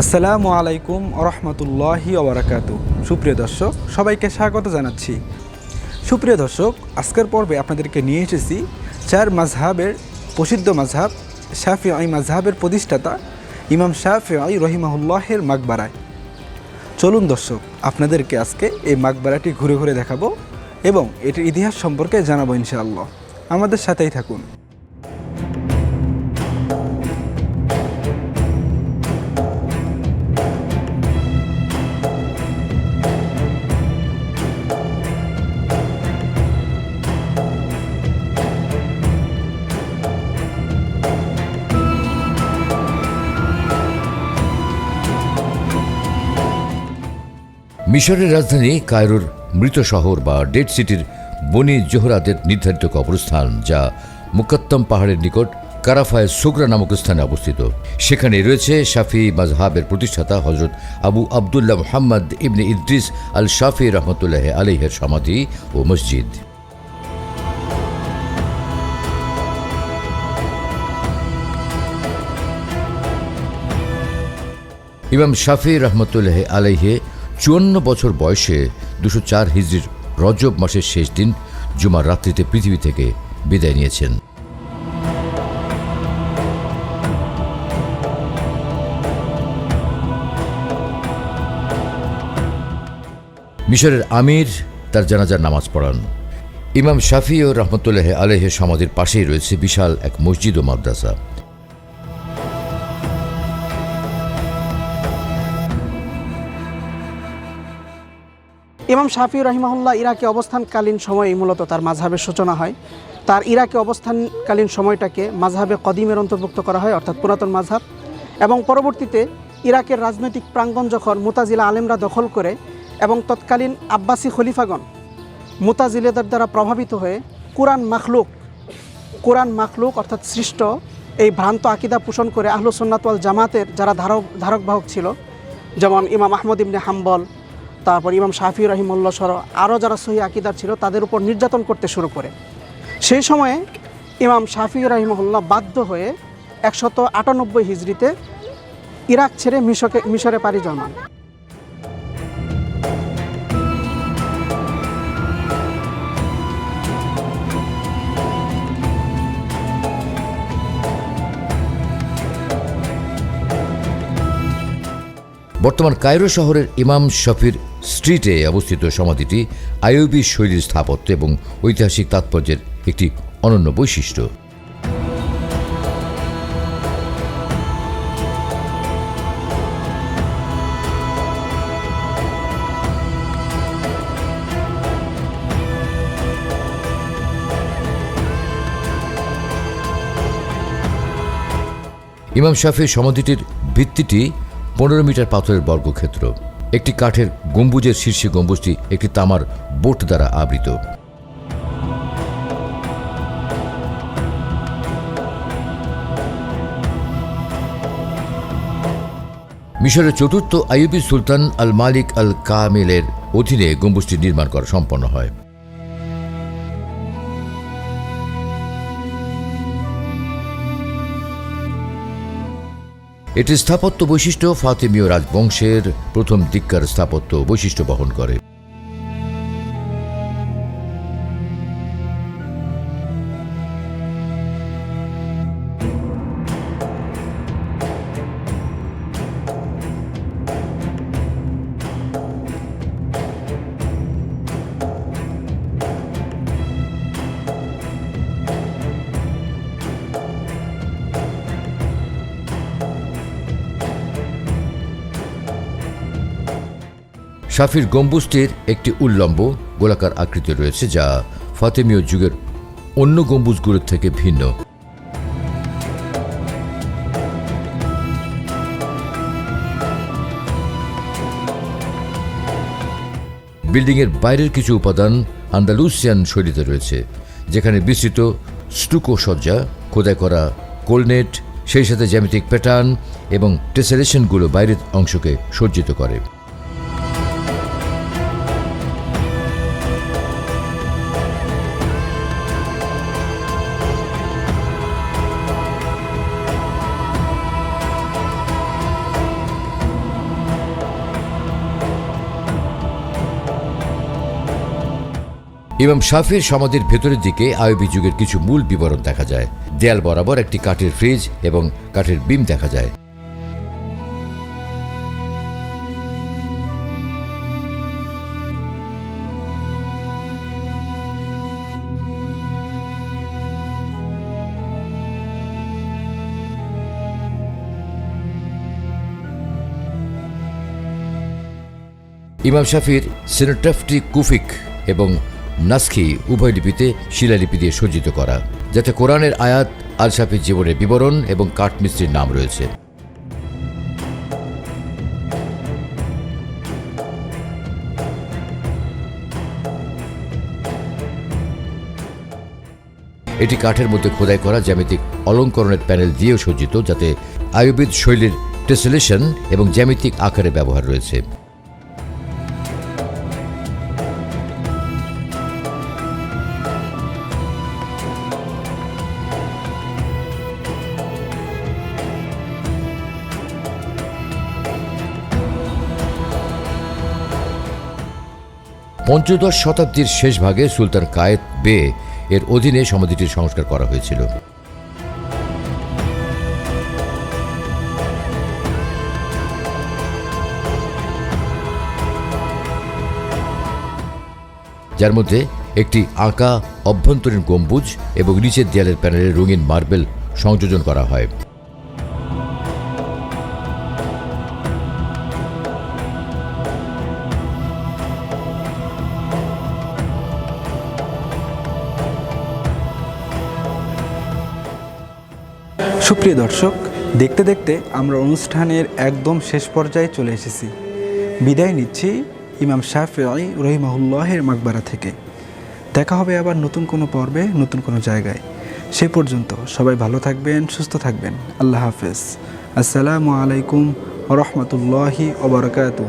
আসসালামু আলাইকুম রহমতুল্লাহি ওবরাকাত সুপ্রিয় দর্শক, সবাইকে স্বাগত জানাচ্ছি। সুপ্রিয় দর্শক, আজকের পর্বে আপনাদেরকে নিয়ে এসেছি চার মাঝহাবের প্রসিদ্ধ মাঝহাব শাফি আই মাঝহাবের প্রতিষ্ঠাতা ইমাম শাফি আই রহিমাহুল্লাহের মাকবারায়। চলুন দর্শক, আপনাদেরকে আজকে এই মাকবারাটি ঘুরে ঘুরে দেখাবো এবং এটির ইতিহাস সম্পর্কে জানাব ইনশাআল্লাহ। আমাদের সাথেই থাকুন। মিশরের রাজধানী কায়রোর মৃত শহর বা ডেড সিটির বনি জোহরাদের নির্ধারিত কবরস্থান, যা মুকাত্তম পাহাড়ের নিকট কারাফায় সুগরা নামক স্থানে অবস্থিত। সেখানে রয়েছে শাফি মাজহাবের প্রতিষ্ঠাতা হজরত আবু আবদুল্লাহ মোহাম্মদ ইবনে ইদ্রিস আল শাফি রহমতুল্লাহ আলিহের সমাধি ও মসজিদ। ইমাম শাফি রহমতুল্লাহ আলাইহে চুয়ান্ন বছর বয়সে দুশো চার হিজড়ির রজব মাসের শেষ দিন জুমার রাত্রিতে পৃথিবী থেকে বিদায় নিয়েছেন। মিশরের আমির তার জানাজার নামাজ পড়ান। ইমাম শাফি ও রহমতুল্লাহ আলহের সমাধির পাশেই রয়েছে বিশাল এক মসজিদ ও মাদ্রাসা। ইমাম শাফি রহিমাহুল্লাহ ইরাকে অবস্থানকালীন সময়ে মূলত তার মাঝহাবের সূচনা হয়। তার ইরাকে অবস্থানকালীন সময়টাকে মাঝহাবে কদিমের অন্তর্ভুক্ত করা হয়, অর্থাৎ পুরাতন মাঝহাব এবং পরবর্তীতে ইরাকের রাজনৈতিক প্রাঙ্গণ যখন মুতাজিলা আলেমরা দখল করে এবং তৎকালীন আব্বাসি খলিফাগণ মুতাজিলেদের দ্বারা প্রভাবিত হয়ে কোরআন মাখলুক কোরআন মাখলুক অর্থাৎ সৃষ্ট এই ভ্রান্ত আকিদা পোষণ করে আহলু সুন্নাতওয়াল জামাতের যারা ধারক ধারক বাহক ছিল, যেমন ইমাম আহমদ ইবনে হাম্বল তারপর ইমাম শাফি রহিমুল্লা সর আরও যারা সহি আকিদার ছিল, তাদের উপর নির্যাতন করতে শুরু করে। সেই সময়ে ইমাম শাফি রহিমুল্লাহ বাধ্য হয়ে একশত আটানব্বই হিজড়িতে ইরাক ছেড়ে মিশকে মিশরে পাড়ি জমান। বর্তমান কায়রো শহরের ইমাম শফির স্ট্রিটে অবস্থিত সমাধিটি আইওবি শৈলীর স্থাপত্য এবং ঐতিহাসিক তাৎপর্যের একটি অনন্য বৈশিষ্ট্য। ইমাম শাফির সমাধিটির ভিত্তিটি পনেরো মিটার পাথরের বর্গক্ষেত্র, একটি কাঠের গম্বুজের শীর্ষে গম্বুজটি একটি তামার বোট দ্বারা আবৃত। মিশরের চতুর্থ আইয়ুবি সুলতান আল মালিক আল কামেলের অধীনে গম্বুজটি নির্মাণ করা সম্পন্ন হয়। এটির স্থাপত্য বৈশিষ্ট্য ফাতেমীয় রাজবংশের প্রথম দিককার স্থাপত্য বৈশিষ্ট্য বহন করে। শাফির গম্বুজটির একটি উল্লম্ব গোলাকার আকৃতি রয়েছে যা ফাতেমীয় যুগের অন্য গম্বুজগুলোর থেকে ভিন্ন। বিল্ডিংয়ের বাইরের কিছু উপাদান আন্দালুসিয়ান শৈলীতে রয়েছে, যেখানে বিস্তৃত স্টুকো সজ্জা খোদাই করা কোলনেট, সেই সাথে জ্যামিতিক প্যাটার্ন এবং টেসারেশনগুলো বাইরের অংশকে সজ্জিত করে। ইমাম শাফির সমাধির ভেতরের দিকে আয়বী যুগের কিছু মূল বিবরণ দেখা যায়। দেয়াল বরাবর একটি কাঠের ফ্রিজ এবং কাঠের বিম দেখা যায়। ইমাম শাফির সিনোট্রাফটি কুফিক এবং নাসখি উভয় লিপিতে শিলালিপি দিয়ে সজ্জিত করা, যাতে কোরআনের আয়াত আল শাফির জীবনের বিবরণ এবং কাঠমিস্ত্রির নাম রয়েছে। এটি কাঠের মধ্যে খোদাই করা জ্যামিতিক অলঙ্করণের প্যানেল দিয়েও সজ্জিত, যাতে আয়ুর্বেদ শৈলীর টেসেলেশন এবং জ্যামিতিক আকারে ব্যবহার রয়েছে। পঞ্চদশ শতাব্দীর শেষ ভাগে সুলতান কায়েত বে এর অধীনে সমাধিটির সংস্কার করা হয়েছিল। যার মধ্যে একটি আঁকা অভ্যন্তরীণ গম্বুজ এবং নিচের দেয়ালের প্যানেলে রঙিন মার্বেল সংযোজন করা হয়। সুপ্রিয় দর্শক, দেখতে দেখতে আমরা অনুষ্ঠানের একদম শেষ পর্যায়ে চলে এসেছি। বিদায় নিচ্ছি ইমাম শাফি রহিমাহুল্লাহের মাকবারা থেকে। দেখা হবে আবার নতুন কোনো পর্বে, নতুন কোনো জায়গায়। সে পর্যন্ত সবাই ভালো থাকবেন, সুস্থ থাকবেন। আল্লাহ হাফেজ। আসসালামু আলাইকুম রহমতুল্লাহি ওবরাকাতু